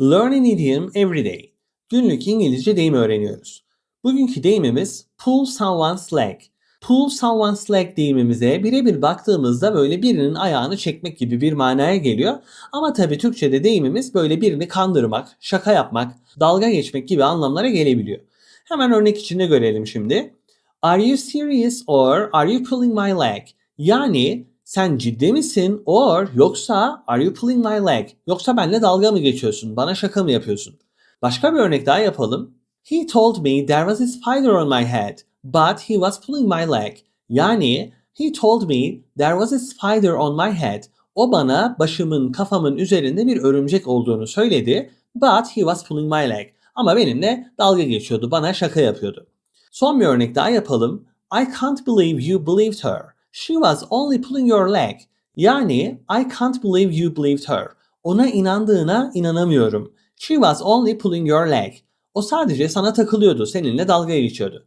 Learn an idiom every day. Günlük İngilizce deyim öğreniyoruz. Bugünkü deyimimiz pull someone's leg. Pull someone's leg deyimimize birebir baktığımızda böyle birinin ayağını çekmek gibi bir manaya geliyor. Ama tabii Türkçe'de deyimimiz böyle birini kandırmak, şaka yapmak, dalga geçmek gibi anlamlara gelebiliyor. Hemen örnek içinde görelim şimdi. Are you serious or are you pulling my leg? Yani sen ciddi misin or yoksa are you pulling my leg? Yoksa benimle dalga mı geçiyorsun? Bana şaka mı yapıyorsun? Başka bir örnek daha yapalım. He told me there was a spider on my head, but he was pulling my leg. Yani he told me there was a spider on my head. O bana başımın, kafamın üzerinde bir örümcek olduğunu söyledi, but he was pulling my leg. Ama benimle dalga geçiyordu, bana şaka yapıyordu. Son bir örnek daha yapalım. I can't believe you believed her. She was only pulling your leg. Yani I can't believe you believed her. Ona inandığına inanamıyorum. She was only pulling your leg. O sadece sana takılıyordu, seninle dalga geçiyordu.